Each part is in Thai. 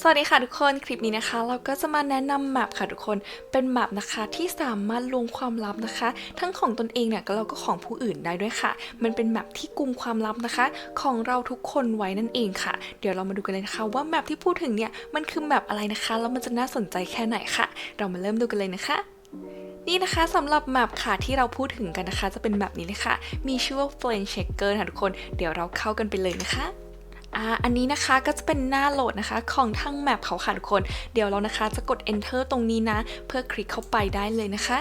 สวัสดีค่ะทุกคนคลิปนี้นะคะ เราก็จะมาแนะนำแมปค่ะทุกคนเป็นแมปนะคะที่สามารถลวงความลับนะคะ ทั้งของตนเองเนี่ยก็เราก็ของผู้อื่นได้ด้วยค่ะ มันเป็นแมปที่กุมความลับนะคะ ของเราทุกคนไว้นั่นเองค่ะ เดี๋ยวเรามาดูกันเลยนะคะ ว่าแมปที่พูดถึงเนี่ยมันคือแมปอะไรนะคะแล้วมันจะน่าสนใจแค่ไหนค่ะ เรามาเริ่มดูกันเลยนะคะ นี่นะคะสำหรับแมปค่ะที่เราพูดถึงกันนะคะ จะเป็นแบบนี้เลยค่ะ มีชื่อว่า Flame Checker ค่ะทุกคน เดี๋ยวเราเข้ากันไปเลยนะคะอันนี้นะคะก็จะเป็นหน้าโหลดนะคะของทั้งแมปเขาค่ะทุกคน เดี๋ยวเรานะคะจะกด enter ตรงนี้นะ เพื่อคลิกเข้าไปได้เลยนะคะ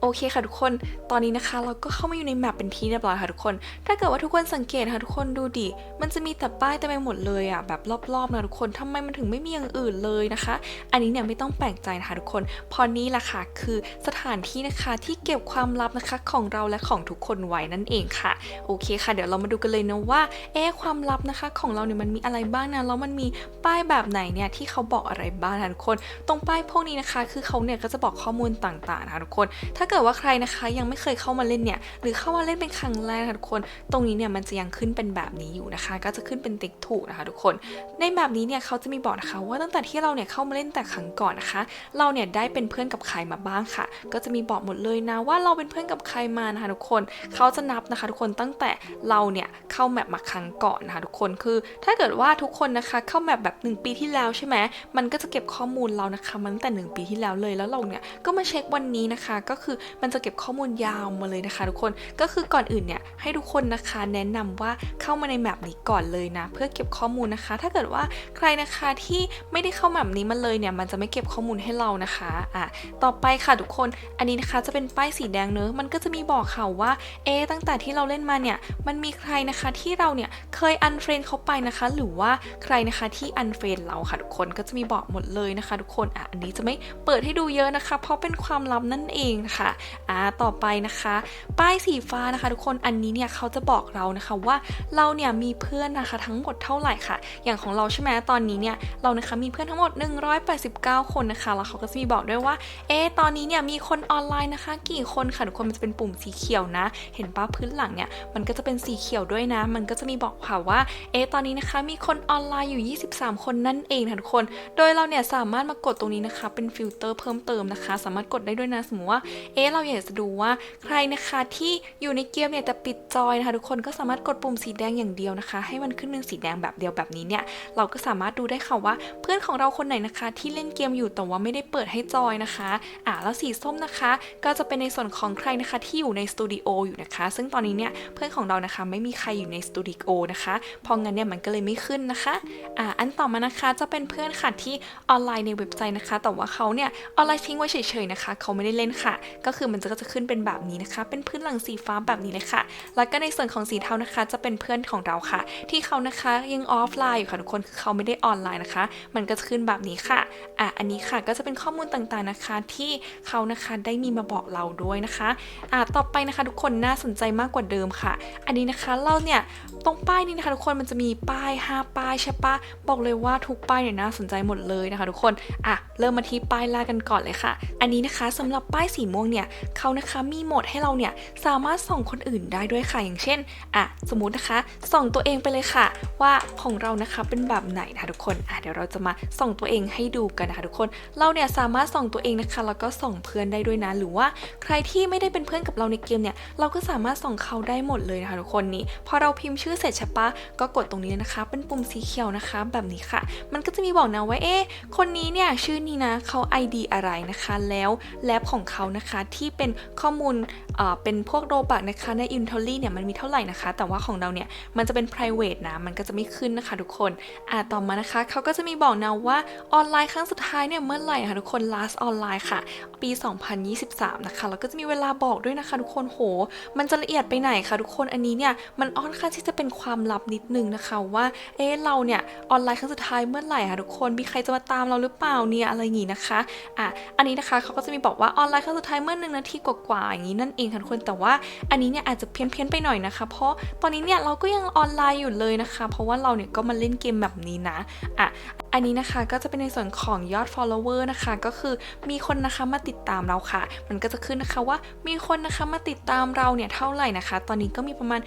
โอเคค่ะทุกคน ตอนนี้นะคะเราก็เข้ามาอยู่ในแมปเป็นที่เรียบร้อยค่ะทุกคน ถ้าเกิดว่าทุกคนสังเกตค่ะทุกคนดูดิ มันจะมีแต่ป้ายเต็มไปหมดเลยอะแบบรอบๆนะทุกคนทำไมมันถึงไม่มีอย่างอื่นเลยนะคะ อันนี้เนี่ยไม่ต้องแปลกใจนะคะทุกคน พอนี้แหละค่ะคือสถานที่นะคะที่เก็บความลับนะคะของเราและของทุกคนไว้นั่นเองค่ะ โอเคค่ะ เดี๋ยวเรามาดูกันเลยนะว่าเอ๊ความลับนะคะ ของเราเนี่ยมันมีอะไรบ้างนะแล้วมันมีป้ายแบบไหนเนี่ยที่เขาบอกอะไรบ้างนะทุกคน ตรงป้ายพวกนี้นะคะ คือเขาเนี่ยก็จะบอกข้อมูลต่างๆนะคะทุกคน ถ้าเกิดว่าใครนะคะยังไม่เคยเข้ามาเล่นเนี่ยหรือเข้ามาเล่นเป็นครั้งแรกนะคะทุกคน ตรงนี้เนี่ยมันจะยังขึ้นเป็นแบบนี้อยู่นะคะ ก็จะขึ้นเป็นติ๊กถูกนะคะทุกคน ในแบบนี้เนี่ยเขาจะมีบอกนะคะว่าตั้งแต่ที่เราเนี่ยเข้ามาเล่นแต่ครั้งก่อนนะคะ เราเนี่ยได้เป็นเพื่อนกับใครมาบ้างค่ะ ก็จะมีบอกหมดเลยนะว่าเราเป็นเพื่อนกับใครมานะคะทุกคนเขาจะนับนะคะ ทุกคนตั้งแต่เราเนี่ยเข้าแมปมาครั้งก่อนนะคะทุกคนคือ ถ้าเกิดว่าทุกคนนะคะเข้าแมปแบบ 1 ปีที่แล้วใช่ไหมมันก็จะเก็บข้อมูลเรานะคะมาตั้งแต่ 1 ปีที่แล้วเลยแล้วเราเนี่ยก็มาเช็ควันนี้นะคะ ก็คือมันจะเก็บข้อมูลยาวมาเลยนะคะ ทุกคนก็คือก่อนอื่นเนี่ยให้ทุกคนนะคะแนะนำว่าเข้ามาในแมปนี้ก่อนเลยนะ เพื่อเก็บข้อมูลนะคะ ถ้าเกิดว่าใครนะคะที่ไม่ได้เข้าแมปนี้มาเลยเนี่ยมันจะไม่เก็บข้อมูลให้เรานะคะอะต่อไปค่ะทุกคนอันนี้นะคะจะเป็นป้ายสีแดงเนอะมันก็จะมีบอกค่ะว่าเอ๊ตั้งแต่ที่เราเล่นมาเนี่ยมันมีใครนะคะที่เราเนี่ยเคยอันเฟรนเขาไปนะคะ หรือว่าใครนะคะที่อันเฟรนเราค่ะทุกคนก็จะมีบอกหมดเลยนะคะ ทุกคนอะอันนี้จะไม่เปิดให้ดูเยอะนะคะ เพราะเป็นความลับนั่นเองค่ะอ่าต่อไปนะคะ ป้ายสีฟ้านะคะ ทุกคนอันนี้เนี่ยเขาจะบอกเรานะคะว่าเราเนี่ยมีเพื่อนนะคะทั้งหมดเท่าไหร่ค่ะ อย่างของเราใช่ไหมตอนนี้เนี่ยเรานะคะมีเพื่อนทั้งหมด 189 คนนะคะแล้วเขาก็จะมีบอกด้วยว่าเอ๊ะตอนนี้เนี่ยมีคนออนไลน์นะคะ กี่คนค่ะทุกคนมันจะเป็นปุ่มสีเขียวนะ เห็นป้าพื้นหลังเนี่ยมันก็จะเป็นสีเขียวด้วยนะ มันก็จะมีบอกค่ะว่าเอ๊ะตอนนี้นะคะมีคนออนไลน์อยู่ 23 คนนั่นเองค่ะทุกคน โดยเราเนี่ยสามารถมากดตรงนี้นะคะ เป็นฟิลเตอร์เพิ่มเติมนะคะ สามารถกดได้ด้วยนะสมมติว่าเอ๊ะเราอยากจะดูว่าใครนะคะที่อยู่ในเกมเนี่ยแต่ปิดจอยนะคะทุกคนก็สามารถกดปุ่มสีแดงอย่างเดียวนะคะ ให้มันขึ้นเป็นสีแดงแบบเดียวแบบนี้เนี่ยเราก็สามารถดูได้ค่ะว่า เพื่อนของเราคนไหนนะคะ ที่เล่นเกมอยู่แต่ว่าไม่ได้เปิดให้จอยนะคะอ่าแล้วสีส้มนะคะ ก็จะเป็นในส่วนของใครนะคะที่อยู่ในสตูดิโออยู่นะคะ ซึ่งตอนนี้เนี่ยเพื่อนของเรานะคะไม่มีใครอยู่ในสตูดิโอนะคะพราะงั้นเนี่ยมันก็เลยไม่ขึ้นนะคะอ่าอันต่อมานะคะจะเป็นเพื่อนค่ะที่ออนไลน์ในเว็บไซต์นะคะ แต่ว่าเขาเนี่ยออนไลน์ทิ้งไว้เฉยๆนะคะ เขาไม่ได้เล่นค่ะก็คือมันจะก็จะขึ้นเป็นแบบนี้นะคะ เป็นพื้นหลังสีฟ้าแบบนี้เลยค่ะแล้วก็ในส่วนของสีเทานะคะ จะเป็นเพื่อนของเราค่ะ ที่เขานะคะยังออฟไลน์อยู่ค่ะทุกคนคือเขาไม่ได้ออนไลน์นะคะ มันก็จะขึ้นแบบนี้ค่ะอะอันนี้ค่ะก็จะเป็นข้อมูลต่างๆนะคะ ที่เขานะคะได้มีมาบอกเราด้วยนะคะอะต่อไปนะคะ ทุกคนน่าสนใจมากกว่าเดิมค่ะ อันนี้นะคะเราเนี่ยตรงป้ายนี้นะคะทุกคนมันจะมีป้าย 5 ป้ายใช่ปะบอกเลยว่าทุกป้ายเนี่ยน่าสนใจหมดเลยนะคะ ทุกคนอะ เริ่มมาที่ป้ายแรกกันก่อนเลยค่ะ อันนี้นะคะสำหรับป้ายสีม่วงเนี่ยเขานะคะมีโหมดให้เราเนี่ยสามารถส่องคนอื่นได้ด้วยค่ะ อย่างเช่นอะสมมุตินะคะส่องตัวเองไปเลยค่ะ ว่าของเรานะคะเป็นแบบไหนนะคะทุกคนอะเดี๋ยวเราจะมาส่องตัวเองให้ดูกันนะคะทุกคน เราเนี่ยสามารถส่องตัวเองนะคะแล้วก็ส่องเพื่อนได้ด้วยนะหรือว่าใครที่ไม่ได้เป็นเพื่อนกับเราในเกมเนี่ยเราก็สามารถส่องเขาได้หมดเลยนะคะทุกคนนี่พอเราพิมพ์ชื่อเสร็จใช่ปะก็กดตรงนี้นะคะ เป็นปุ่มสีเขียวนะคะ แบบนี้ค่ะ มันก็จะมีบอกนะว่าเอ๊ะคนนี้เนี่ยชื่อนี้นะเขา ID อะไรนะคะ แล้วแลบของเขานะคะที่เป็นข้อมูล เป็นพวกโรบักนะคะใน i n t o r y เนี่ยมันมีเท่าไหร่นะคะ แต่ว่าของเราเนี่ยมันจะเป็น private นะ มันก็จะไม่ขึ้นนะคะทุกคนอ่าต่อมานะคะเขาก็จะมีบอกนะว่าออนไลน์ครั้งสุดท้ายเนี่ยเมื่อไหร่นะคะทุกคน last ออนไลน์ค่ะ ปี 2023 นะคะแล้วก็จะมีเวลาบอกด้วยนะคะทุกคนโห มันจะละเอียดไปไหนคะทุกคนอันนี้เนี่ยมันอ้อนค่าที่จะเป็นความลับนิดนึงนะคะว่าเอ๊ะเราเนี่ยออนไลน์ครั้งสุดท้ายเมื่อไหร่คะทุกคนมีใครจะมาตามเราหรือเปล่าเนี่ยอะไรอย่างงี้นะคะอะอันนี้นะคะเขาก็จะมีบอกว่าออนไลน์ครั้งสุดท้ายเมื่อหนึ่งนาทีกว่าๆอย่างนี้นั่นเองค่ะทุกคนแต่ว่าอันนี้เนี่ยอาจจะเพี้ยนเพียนๆไปหน่อยนะคะ เพราะตอนนี้เนี่ยเราก็ยังออนไลน์อยู่เลยนะคะ เพราะว่าเราเนี่ยก็มาเล่นเกมแบบนี้นะอะอันนี้นะคะก็จะเป็นในส่วนของยอด follower นะคะ ก็คือมีคนนะคะมาติดตามเราค่ะ มันก็จะขึ้นนะคะว่ามีคนนะคะมาติดตามเราเนี่ยเท่าไหร่นะคะ ตอนนี้ก็มีประมาณ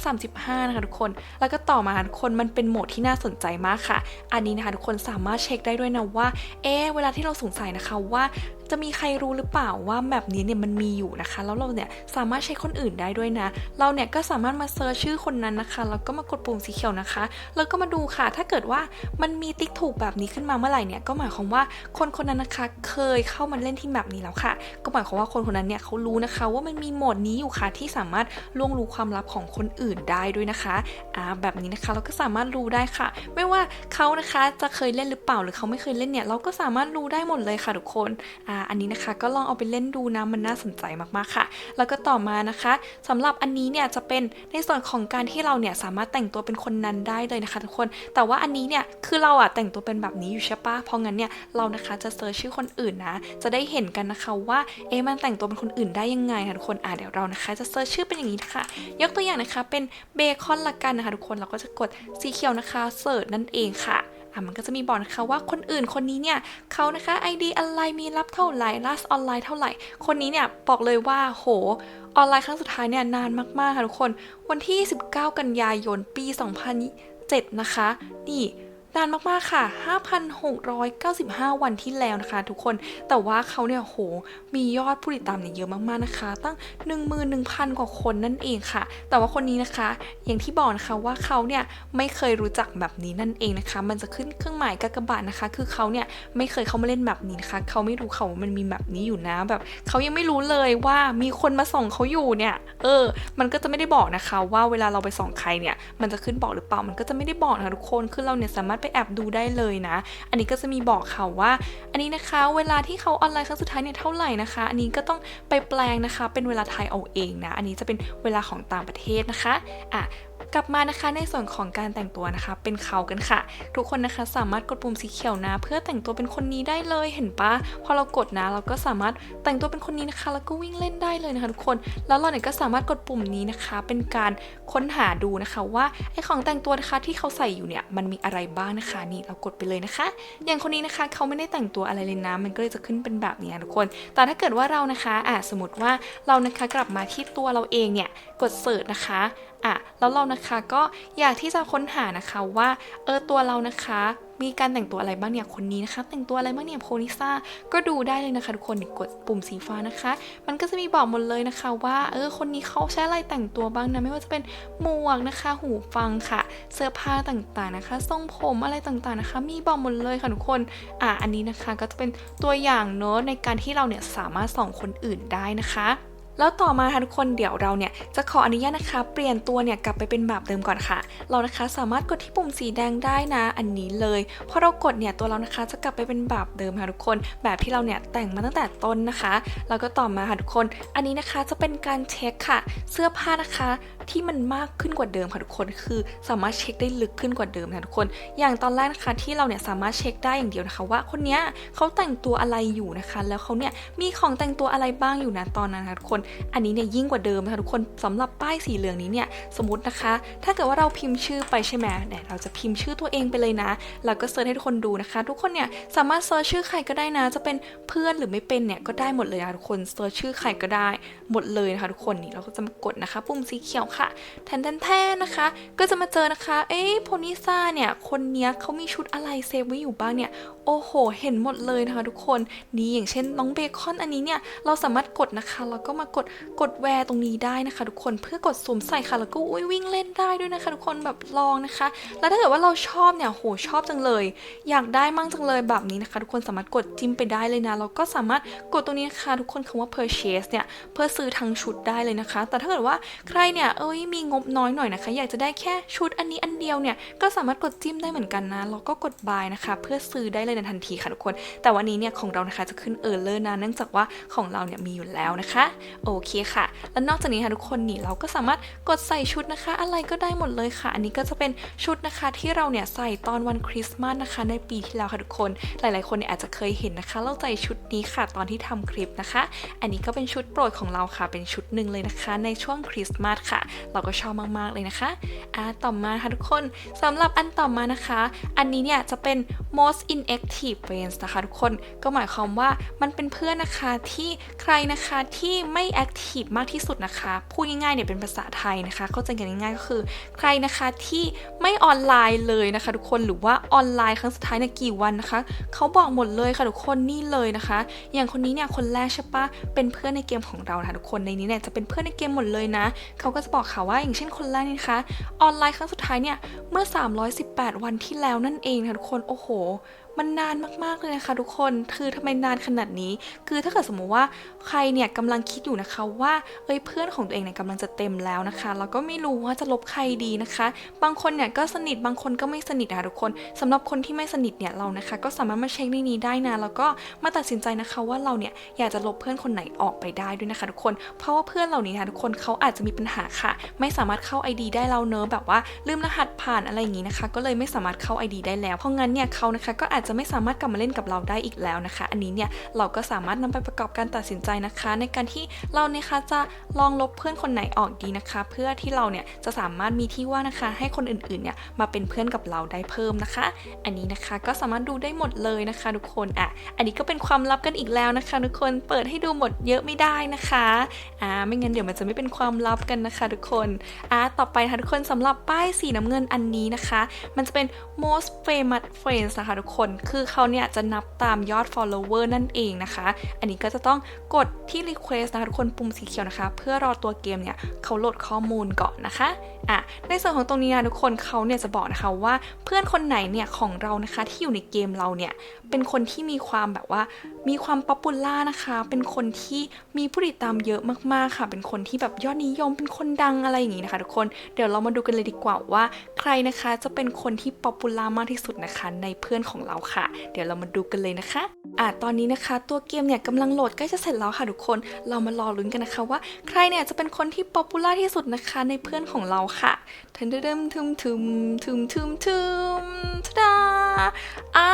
1,035 นะคะทุกคน แล้วก็ต่อมาทุกคนมันเป็นโหมดที่น่าสนใจมากค่ะ อันนี้นะคะทุกคนสามารถเช็คได้ด้วยนะว่า เอ๊เวลาที่เราสงสัยนะคะว่าจะมีใครรู้หรือเปล่าว่าแบบนี้เนี่ยมันมีอยู่นะคะ แล้วเราเนี่ยสามารถใช้คนอื่นได้ด้วยนะ เราเนี่ยก็สามารถมาเซิร์ชชื่อคนนั้นนะคะ แล้วก็มากดปุ่มสีเขียวนะคะ แล้วก็มาดูค่ะ ถ้าเกิดว่ามันมีติ๊กถูกแบบนี้ขึ้นมาเมื่อไหร่เนี่ยก็หมายความว่าคนคนนั้นนะคะเคยเข้ามาเล่นที่แบบนี้แล้วค่ะ ก็หมายความว่าคนคนนั้นเนี่ยเขารู้นะคะ ว่ามันมีโหมดนี้อยู่ค่ะที่สามารถล่วงรู้ความลับของคนอื่นได้ด้วยนะคะอ่าแบบนี้นะคะเราก็สามารถรู้ได้ค่ะ ไม่ว่าเขานะคะจะเคยเล่นหรือเปล่าหรือเขาไม่เคยเล่นเนี่ยเราก็สามารถรู้ได้หมดเลยค่ะทุกคนอ่าอันนี้นะคะก็ลองเอาไปเล่นดูนะมันน่าสนใจมากๆค่ะ แล้วก็ต่อมานะคะสำหรับอันนี้เนี่ยจะเป็นในส่วนของการที่เราเนี่ยสามารถแต่งตัวเป็นคนนั้นได้เลยนะคะ ทุกคนแต่ว่าอันนี้เนี่ยคือเราอะแต่แต่งตัวเป็นแบบนี้อยู่ใช่ปะเพราะงั้นเนี่ยเรานะคะจะเซิร์ชชื่อคนอื่นนะ จะได้เห็นกันนะคะว่าเอ๊ะมันแต่งตัวเป็นคนอื่นได้ยังไงค่ะทุกคนอ่าเดี๋ยวเรานะคะ จะเซิร์ชชื่อเป็นอย่างนี้นะคะยกตัวอย่างนะคะเป็นเบคอนละกันนะคะทุกคนเราก็จะกดสีเขียวนะคะเสิร์ชนั่นเองค่ะอะมันก็จะมีบอกนะคะว่าคนอื่นคนนี้เนี่ยเขานะคะ ID อะไรมีรับเท่าไหร่ last ออนไลน์เท่าไหร่ คนนี้เนี่ยบอกเลยว่าโหออนไลน์ครั้งสุดท้ายเนี่ยนานมากๆค่ะทุกคน วันที่ 19 กันยายนปี 2007 นะคะ นี่ นานมากๆค่ะ 5,695 วันที่แล้วนะคะ ทุกคน แต่ว่าเขาเนี่ยโห มียอดผู้ติดตามเนี่ยเยอะมากๆนะคะ ตั้ง 11,000 กว่าคนนั่นเองค่ะ แต่ว่าคนนี้นะคะ อย่างที่บอกนะคะว่าเขาเนี่ยไม่เคยรู้จักแบบนี้นั่นเองนะคะ มันจะขึ้นเครื่องหมายกากบาทนะคะ คือเขาเนี่ยไม่เคยเข้ามาเล่นแบบนี้นะคะ เขาไม่รู้เขาว่ามันมีแบบนี้อยู่นะแบบเขายังไม่รู้เลยว่ามีคนมาส่องเขาอยู่เนี่ย เออ มันก็จะไม่ได้บอกนะคะ ว่าเวลาเราไปส่องใครเนี่ย มันจะขึ้นบอกหรือเปล่า มันก็จะไม่ได้บอกนะคะทุกคน คือเราเนี่ยสามารถไปแอบดูได้เลยนะ อันนี้ก็จะมีบอกเขาว่า อันนี้นะคะเวลาที่เขาออนไลน์ครั้งสุดท้ายเนี่ยเท่าไหร่นะคะ อันนี้ก็ต้องไปแปลงนะคะ เป็นเวลาไทยเอาเองนะ อันนี้จะเป็นเวลาของต่างประเทศนะคะอะ กลับมานะคะในส่วนของการแต่งตัวนะคะ เป็นเขากันค่ะ ทุกคนนะคะสามารถกดปุ่มสีเขียวนะ เพื่อแต่งตัวเป็นคนนี้ได้เลยเห็นปะพอเรากดนะ เราก็สามารถแต่งตัวเป็นคนนี้นะคะ แล้วก็วิ่งเล่นได้เลยนะคะทุกคน แล้วเราเนี่ยก็สามารถกดปุ่มนี้นะคะ เป็นการค้นหาดูนะคะว่าไอของแต่งตัวนะคะที่เขาใส่อยู่เนี่ยมันมีอะไรบ้างนะคะนี่เรากดไปเลยนะคะ อย่างคนนี้นะคะเขาไม่ได้แต่งตัวอะไรเลยนะมันก็เลยจะขึ้นเป็นแบบนี้ทุกคน แต่ถ้าเกิดว่าเรานะคะอะสมมติว่าเรานะคะกลับมาที่ตัวเราเองเนี่ยกดเสิร์ชนะคะอะแล้วเรานะคะก็อยากที่จะค้นหานะคะว่าเออตัวเรานะคะ มีการแต่งตัวอะไรบ้างเนี่ยคนนี้นะคะ แต่งตัวอะไรบ้างเนี่ยโพนิซ่าก็ดูได้เลยนะคะทุกคนกดปุ่มสีฟ้านะคะ มันก็จะมีบอกหมดเลยนะคะ ว่าเออคนนี้เขาใช้อะไรแต่งตัวบ้างนะไม่ว่าจะเป็นหมวกนะคะ หูฟังค่ะ เสื้อผ้าต่างๆนะคะทรงผมอะไรต่างๆนะคะ มีบอกหมดเลยค่ะทุกคนอะอันนี้นะคะก็จะเป็นตัวอย่างเนอะในการที่เราเนี่ยสามารถส่องคนอื่นได้นะคะ แล้วต่อมาค่ะทุกคนเดี๋ยวเราเนี่ยจะขออนุญาตนะคะ เปลี่ยนตัวเนี่ยกลับไปเป็นแบบเดิมก่อนค่ะ เรานะคะสามารถกดที่ปุ่มสีแดงได้นะอันนี้เลยพอเรากดเนี่ยตัวเรานะคะจะกลับไปเป็นแบบเดิมค่ะทุกคน แบบที่เราเนี่ยแต่งมาตั้งแต่ต้นนะคะ แล้วก็ต่อมาค่ะทุกคน อันนี้นะคะจะเป็นการเช็คค่ะ เสื้อผ้านะคะที่มันมากขึ้นกว่าเดิมค่ะทุกคนคือสามารถเช็คได้ลึกขึ้นกว่าเดิมค่ะทุกคน อย่างตอนแรกนะคะที่เราเนี่ยสามารถเช็คได้อย่างเดียวนะคะว่าคนเนี้ยเขาแต่งตัวอะไรอยู่นะคะ แล้วเขาเนี่ยมีของแต่งตัวอะไรบ้างอยู่นะตอนนั้นค่ะทุกคนอันนี้เนี่ยยิ่งกว่าเดิมนะคะทุกคนสำหรับป้ายสีเหลืองนี้เนี่ยสมมตินะคะ ถ้าเกิดว่าเราพิมพ์ชื่อไปใช่ไหมเนี่ยเราจะพิมพ์ชื่อตัวเองไปเลยนะ แล้วก็เซิร์ชให้ทุกคนดูนะคะ ทุกคนเนี่ยสามารถเซิร์ชชื่อใครก็ได้นะ จะเป็นเพื่อนหรือไม่เป็นเนี่ยก็ได้หมดเลยนะทุกคนเซิร์ชชื่อใครก็ได้หมดเลยนะคะทุกคนนี่เราก็จะมากดนะคะ ปุ่มสีเขียวค่ะแทนแทนแทนนะคะ ก็จะมาเจอนะคะ เอ๊ะโพนิซ่าเนี่ยคนเนี้ยเขามีชุดอะไรเซฟไว้อยู่บ้างเนี่ยโอ้โห เห็นหมดเลยนะคะทุกคน นี่อย่างเช่นน้องเบคอนอันนี้เนี่ย เราสามารถกดนะคะ แล้วก็มากดกดแวร์ตรงนี้ได้นะคะ ทุกคนเพื่อกดสวมใส่ค่ะ แล้วก็อุ้ยวิ่งเล่นได้ด้วยนะคะ ทุกคนแบบลองนะคะ แล้วถ้าเกิดว่าเราชอบเนี่ยโหชอบจังเลย อยากได้มั่งจังเลยแบบนี้นะคะ ทุกคนสามารถกดจิ้มไปได้เลยนะแล้วก็สามารถกดตรงนี้นะคะ ทุกคนคำว่า purchase เนี่ยเพื่อซื้อทั้งชุดได้เลยนะคะ แต่ถ้าเกิดว่าใครเนี่ยเอ้ยมีงบน้อยหน่อยนะคะ อยากจะได้แค่ชุดอันนี้อันเดียวเนี่ยก็สามารถกดจิ้มได้เหมือนกันนะแล้วก็กด buy นะคะ เพื่อซื้อได้เลยในทันทีค่ะทุกคน แต่วันนี้เนี่ยของเรานะคะจะขึ้นเออร์เลอร์นะเนื่องจากว่าของเราเนี่ยมีอยู่แล้วนะคะ โอเคค่ะ แล้วนอกจากนี้ค่ะทุกคนนี่เราก็สามารถกดใส่ชุดนะคะ อะไรก็ได้หมดเลยค่ะ อันนี้ก็จะเป็นชุดนะคะที่เราเนี่ยใส่ตอนวันคริสต์มาสนะคะ ในปีที่แล้วค่ะทุกคน หลาย ๆ คนเนี่ยอาจจะเคยเห็นนะคะ เราใส่ชุดนี้ค่ะตอนที่ทำคลิปนะคะ อันนี้ก็เป็นชุดโปรดของเราค่ะ เป็นชุดหนึ่งเลยนะคะ ในช่วงคริสต์มาสค่ะ เราก็ชอบมาก ๆ เลยนะคะอ่าต่อมาค่ะทุกคนสำหรับอันต่อมานะคะ อันนี้เนี่ยจะเป็น most inactive friends นะคะทุกคนก็หมายความว่ามันเป็นเพื่อนนะคะที่ใครนะคะที่ไม่ active มากที่สุดนะคะ พูดง่ายๆเนี่ยเป็นภาษาไทยนะคะ เข้าใจกันง่ายๆก็คือ ใครนะคะที่ไม่ออนไลน์เลยนะคะ ทุกคนหรือว่าออนไลน์ครั้งสุดท้ายในกี่วันนะคะเขาบอกหมดเลยค่ะทุกคนนี่เลยนะคะ อย่างคนนี้เนี่ยคนแรกใช่ปะเป็นเพื่อนในเกมของเราค่ะทุกคนในนี้เนี่ยจะเป็นเพื่อนในเกมหมดเลยนะเขาก็จะบอกค่ะว่าอย่างเช่นคนแรกนี่นะคะ ออนไลน์ครั้งสุดท้ายเนี่ยเมื่อ 318 วันที่แล้วนั่นเองค่ะทุกคนโอ้โห war มันนานมากๆเลยนะคะทุกคนคือทำไมนานขนาดนี้ คือถ้าเกิดสมมติว่าใครเนี่ยกำลังคิดอยู่นะคะว่าเอ้ยเพื่อนของตัวเองเนี่ยกำลังจะเต็มแล้วนะคะแล้วก็ไม่รู้ว่าจะลบใครดีนะคะ บางคนเนี่ยก็สนิทบางคนก็ไม่สนิทนะคะทุกคนสำหรับคนที่ไม่สนิทเนี่ยเรานะคะ ก็สามารถมาเช็คในนี้ได้นะแล้วก็มาตัดสินใจนะคะว่าเราเนี่ยอยากจะลบเพื่อนคนไหนออกไปได้ด้วยนะคะ ทุกคน เพราะว่าเพื่อนเหล่านี้นะคะทุกคนเขาอาจจะมีปัญหาค่ะ ไม่สามารถเข้า ID ได้เราเนอะแบบว่าลืมรหัสผ่านอะไรอย่างนี้นะคะ ก็เลยไม่สามารถเข้า ID ได้แล้วเพราะงั้นเนี่ยเขานะคะก็อาจจะไม่สามารถกลับมาเล่นกับเราได้อีกแล้วนะคะ อันนี้เนี่ยเราก็สามารถนำไปประกอบการตัดสินใจนะคะ ในการที่เราเนี่ยคะจะลองลบเพื่อนคนไหนออกดีนะคะ เพื่อที่เราเนี่ยจะสามารถมีที่ว่างนะคะ ให้คนอื่นๆเนี่ยมาเป็นเพื่อนกับเราได้เพิ่มนะคะ อันนี้นะคะก็สามารถดูได้หมดเลยนะคะ ทุกคนอะอันนี้ก็เป็นความลับกันอีกแล้วนะคะ ทุกคนเปิดให้ดูหมดเยอะไม่ได้นะคะอ่าไม่งั้นเดี๋ยวมันจะไม่เป็นความลับกันนะคะทุกคนอ่าต่อไปนะคะทุกคนสำหรับป้ายสีน้ำเงินอันนี้นะคะ มันจะเป็น most famous friends นะคะทุกคนคือเขาเนี่ยจะนับตามยอด follower นั่นเองนะคะ อันนี้ก็จะต้องกดที่ request นะคะทุกคนปุ่มสีเขียวนะคะ เพื่อรอตัวเกมเนี่ยเขาโหลดข้อมูลก่อนนะคะอะในส่วนของตรงนี้นะทุกคนเขาเนี่ยจะบอกนะคะว่าเพื่อนคนไหนเนี่ยของเรานะคะที่อยู่ในเกมเราเนี่ยเป็นคนที่มีความแบบว่า มีความป๊อปปูล่านะคะ เป็นคนที่มีผู้ติดตามเยอะมากๆค่ะ เป็นคนที่แบบยอดนิยม เป็นคนดังอะไรอย่างนี้นะคะ ทุกคน เดี๋ยวเรามาดูกันเลยดีกว่าว่า ใครนะคะจะเป็นคนที่ป๊อปปูล่ามากที่สุดนะคะ ในเพื่อนของเราค่ะ เดี๋ยวเรามาดูกันเลยนะคะอะตอนนี้นะคะตัวเกมเนี่ยกำลังโหลดใกล้จะเสร็จแล้วค่ะทุกคน เรามารอลุ้นกันนะคะว่า ใครเนี่ยจะเป็นคนที่ป๊อปปูล่าที่สุดนะคะในเพื่อนของเราค่ะทึมทึมทึมทึมทึมทึมทึมทดาอ่า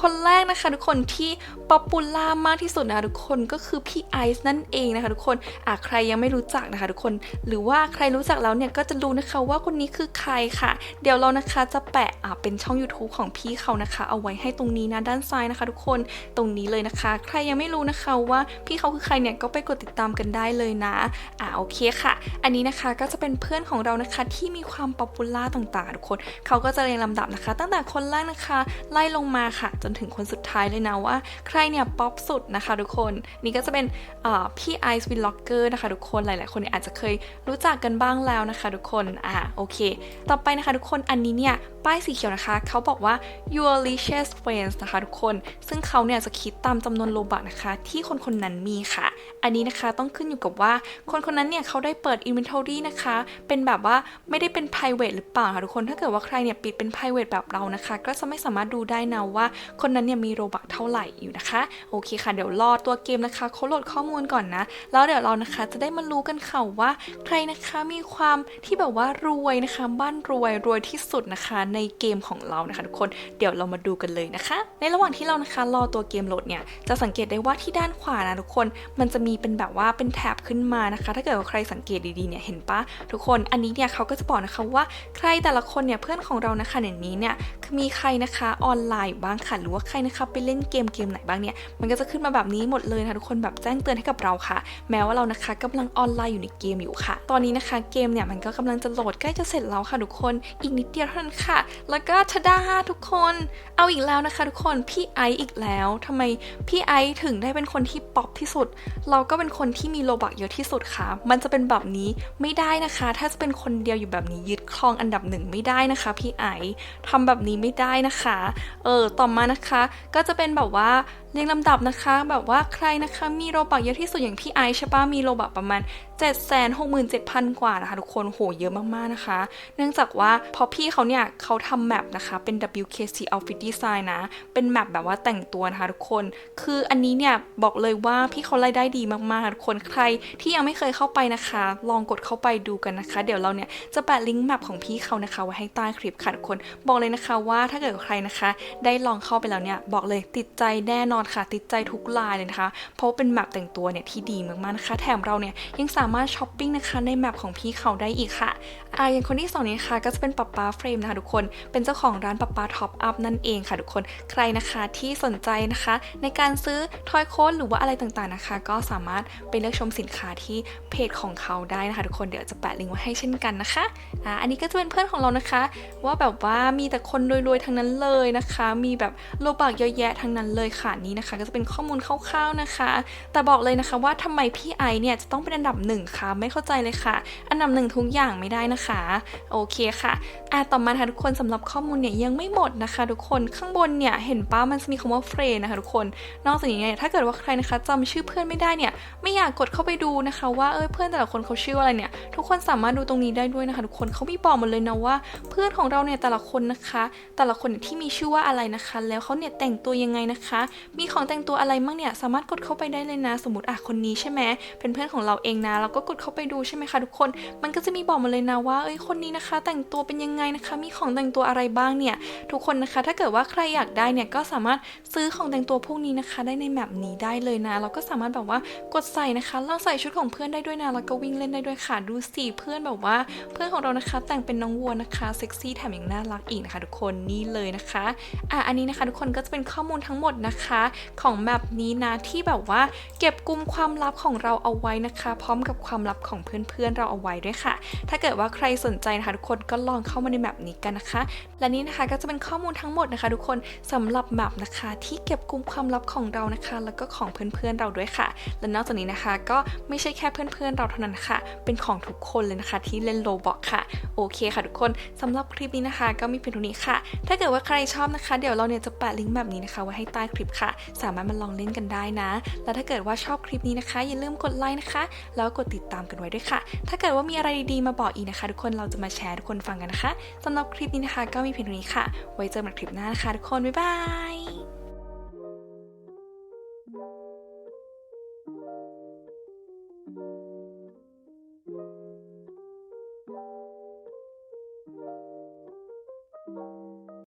คนแรกนะคะ ทุกคนที่ป๊อปปูล่ามากที่สุดนะคะทุกคนก็คือพี่ไอซ์นั่นเองนะคะทุกคนอะใครยังไม่รู้จักนะคะทุกคน หรือว่าใครรู้จักแล้วเนี่ยก็จะรู้นะคะว่าคนนี้คือใครค่ะ เดี๋ยวเรานะคะจะแปะอะเป็นช่อง YouTube ของพี่เขานะคะ เอาไว้ให้ตรงนี้นะด้านซ้ายนะคะ ทุกคนตรงนี้เลยนะคะ ใครยังไม่รู้นะคะว่าพี่เขาคือใครเนี่ยก็ไปกดติดตามกันได้เลยนะอะโอเคค่ะ อันนี้นะคะก็จะเป็นเพื่อนของเรานะคะที่มีความป๊อปปูล่าต่างๆ ทุกคนเขาก็จะเรียงลำดับนะคะ ตั้งแต่คนแรกนะคะ ไล่ลงมาค่ะ จนถึงคนสุดท้ายเลยนะว่า ใครเนี่ยป๊อปสุดนะคะทุกคน นี่ก็จะเป็นพี่ไอซ์วินล็อกเกอร์นะคะทุกคนหลาย ๆ คนเนี่ยอาจจะเคยรู้จักกันบ้างแล้วนะคะทุกคนอ่าโอเค ต่อไปนะคะทุกคนอันนี้เนี่ย ป้ายสีเขียวนะคะ เขาบอกว่า your richest friends นะคะทุกคน ซึ่งเขาเนี่ยจะคิดตามจำนวนโลบักนะคะ ที่คนคนนั้นมีค่ะ อันนี้นะคะต้องขึ้นอยู่กับว่า คนคนนั้นเนี่ยเขาได้เปิด inventory นะคะ เป็นแบบว่าไม่ได้เป็น private หรือเปล่าคะทุกคน ถ้าเกิดว่าใครเนี่ยปิดเป็น private แบบเรานะคะ ก็จะไม่สามารถดูได้นะว่า คนนั้นเนี่ยมีโลบักเท่าไหร่อยู่นะคะ โอเคค่ะ เดี๋ยวรอตัวเกมนะคะเขาโหลดข้อมูลก่อนนะ แล้วเดี๋ยวเรานะคะจะได้มารู้กันค่ะว่า ใครนะคะมีความที่แบบว่ารวยนะคะ บ้านรวยรวยที่สุดนะคะในเกมของเรานะคะทุกคนเดี๋ยวเรามาดูกันเลยนะคะ ในระหว่างที่เรานะคะรอตัวเกมโหลดเนี่ยจะสังเกตได้ว่าที่ด้านขวานะทุกคนมันจะมีเป็นแบบว่าเป็นแถบขึ้นมานะคะ ถ้าเกิดว่าใครสังเกตดีๆเนี่ยเห็นปะทุกคนอันนี้เนี่ยเขาก็จะบอกนะคะว่าใครแต่ละคนเนี่ยเพื่อนของเรานะคะในนี้เนี่ยมีใครนะคะออนไลน์บ้างค่ะหรือว่าใครนะคะไปเล่นเกมเกมไหนบ้างเนี่ยมันก็จะขึ้นมาแบบนี้หมดเลยนะคะทุกคนแบบแจ้งเตือนให้กับเราค่ะ แม้ว่าเรานะคะกำลังออนไลน์อยู่ในเกมอยู่ค่ะ ตอนนี้นะคะเกมเนี่ยมันก็กำลังจะโหลดใกล้จะเสร็จแล้วค่ะทุกคนอีกนิดเดียวเท่านั้นค่ะแล้วก็ทดาทุกคน เอาอีกแล้วนะคะ ทุกคน พี่ไอซ์อีกแล้วทำไมพี่ไอซ์ถึงได้เป็นคนที่ป๊อปที่สุด เราก็เป็นคนที่มีโลบักเยอะที่สุดค่ะ มันจะเป็นแบบนี้ไม่ได้นะคะ ถ้าจะเป็นคนเดียวอยู่แบบนี้ยึดครองอันดับหนึ่งไม่ได้นะคะ พี่ไอซ์ทำแบบนี้ไม่ได้นะคะ เออ ต่อมานะคะ ก็จะเป็นแบบว่า เรียงลำดับนะคะ แบบว่าใครนะคะมีโลบักเยอะที่สุดอย่างพี่ไอซ์ใช่ปะมีโลบักประมาณ 767,000 กว่านะคะทุกคนโหเยอะมากๆนะคะ เนื่องจากว่าพอพี่เขาเนี่ยเขาทำแมปนะคะ เป็น WKC Outfit Design นะ เป็นแมปแบบว่าแต่งตัวนะคะทุกคน คืออันนี้เนี่ยบอกเลยว่าพี่เขารายได้ดีมากๆทุกคนใครที่ยังไม่เคยเข้าไปนะคะ ลองกดเข้าไปดูกันนะคะ เดี๋ยวเราเนี่ยจะแปะลิงก์แมปของพี่เขานะคะไว้ให้ใต้คลิปค่ะทุกคน บอกเลยนะคะว่าถ้าเกิดใครนะคะ ได้ลองเข้าไปแล้วเนี่ยบอกเลยติดใจแน่นอนค่ะ ติดใจทุกลายเลยนะคะ เพราะว่าเป็นแมปแต่งตัวเนี่ยที่ดีมากๆนะคะแถมเราเนี่ยยังสามารถช้อปปิ้งนะคะในแมปของพี่เขาได้อีกค่ะอ่าอย่างคนที่สองนี้ค่ะก็จะเป็นป๊าป๊าเฟรมนะคะทุกคนเป็นเจ้าของร้านป๊าป๊าท็อปอัพนั่นเองค่ะทุกคนใครนะคะที่สนใจนะคะ ในการซื้อทอยโค้ดหรือว่าอะไรต่างๆนะคะ ก็สามารถไปเลือกชมสินค้าที่เพจของเขาได้นะคะทุกคนเดี๋ยวจะแปะลิงก์ไว้ให้เช่นกันนะคะอ่าอันนี้ก็จะเป็นเพื่อนของเรานะคะ ว่าแบบว่ามีแต่คนรวยๆทั้งนั้นเลยนะคะ มีแบบโลบักเยอะแยะทั้งนั้นเลยค่ะนีนะคะ ก็จะเป็นข้อมูลคร่าวๆนะคะ แต่บอกเลยนะคะว่าทำไมพี่ไอเนี่ยจะต้องเป็นอันดับหนึ่งคะไม่เข้าใจเลยค่ะ อันดับหนึ่งทุกอย่างไม่ได้นะคะ โอเคค่ะอะต่อมาค่ะทุกคนสำหรับข้อมูลเนี่ยยังไม่หมดนะคะ ทุกคนข้างบนเนี่ยเห็นป้ามันจะมีคำว่าเฟรนะคะทุกคน นอกจากนี้เนี่ยถ้าเกิดว่าใครนะคะจำชื่อเพื่อนไม่ได้เนี่ยไม่อยากกดเข้าไปดูนะคะว่าเอ้ยเพื่อนแต่ละคนเขาชื่ออะไรเนี่ยทุกคนสามารถดูตรงนี้ได้ด้วยนะคะทุกคนเขามีบอกหมดเลยนะว่า เพื่อนของเราเนี่ยแต่ละคนนะคะ แต่ละคนที่มีชื่อว่าอะไรนะคะ แล้วเขาเนี่ยแต่งตัวยังไงนะคะมีีของแต่งตัวอะไรบ้างเนี่ยสามารถกดเข้าไปได้เลยนะ สมมติอะคนนี้ใช่ไหมเป็นเพื่อนของเราเองนะเราก็กดเข้าไปดูใช่ไหมคะทุกคน มันก็จะมีบอกมาเลยนะว่าเอ้ยคนนี้นะคะ แต่งตัวเป็นยังไงนะคะ มีของแต่งตัวอะไรบ้างเนี่ยทุกคนนะคะ ถ้าเกิดว่าใครอยากได้เนี่ยก็สามารถซื้อของแต่งตัวพวกนี้นะคะ ได้ในแมปนี้ได้เลยนะ เราก็สามารถแบบว่ากดใส่นะคะลองใส่ชุดของเพื่อนได้ด้วยนะแล้วก็วิ่งเล่นได้ด้วยค่ะดูสิเพื่อนแบบว่า เพื่อนของเรานะคะ แต่งเป็นน้องวัวนะคะเซ็กซี่แถมยังน่ารักอีกนะคะ ทุกคนนี่เลยนะคะอะอันนี้นะคะ ทุกคนก็จะเป็นข้อมูลทั้งหมดนะคะของแมปนี้นะที่แบบว่า เก็บกุมความลับของเราเอาไว้นะคะ พร้อมกับความลับของเพื่อนๆเราเอาไว้ด้วยค่ะ ถ้าเกิดว่าใครสนใจนะคะทุกคนก็ลองเข้ามาในแมปนี้กันนะคะ และนี่นะคะก็จะเป็นข้อมูลทั้งหมดนะคะ ทุกคนสำหรับแมปนะคะ ที่เก็บกุมความลับของเรานะคะ แล้วก็ของเพื่อนๆเราด้วยค่ะ และนอกจากนี้นะคะก็ไม่ใช่แค่เพื่อนๆเราเท่านั้นค่ะ เป็นของทุกคนเลยนะคะ ที่เล่นโลบอกค่ะ โอเคค่ะทุกคนสำหรับคลิปนี้นะคะ ก็มีเพียงเท่านี้ค่ะ ถ้าเกิดว่าใครชอบนะคะ เดี๋ยวเราเนี่ยจะแปะลิงก์แบบนี้นะคะ ไว้ให้ใต้คลิปค่ะสามารถมาลองเล่นกันได้นะ แล้วถ้าเกิดว่าชอบคลิปนี้นะคะ อย่าลืมกดไลค์นะคะ แล้วกดติดตามกันไว้ด้วยค่ะ ถ้าเกิดว่ามีอะไรดีๆมาบอกอีกนะคะ ทุกคนเราจะมาแชร์ทุกคนฟังกันนะคะสำหรับคลิปนี้นะคะ ก็มีเพียงเท่านี้ค่ะ ไว้เจอกันคลิปหน้านะคะทุกคนบ๊ายบาย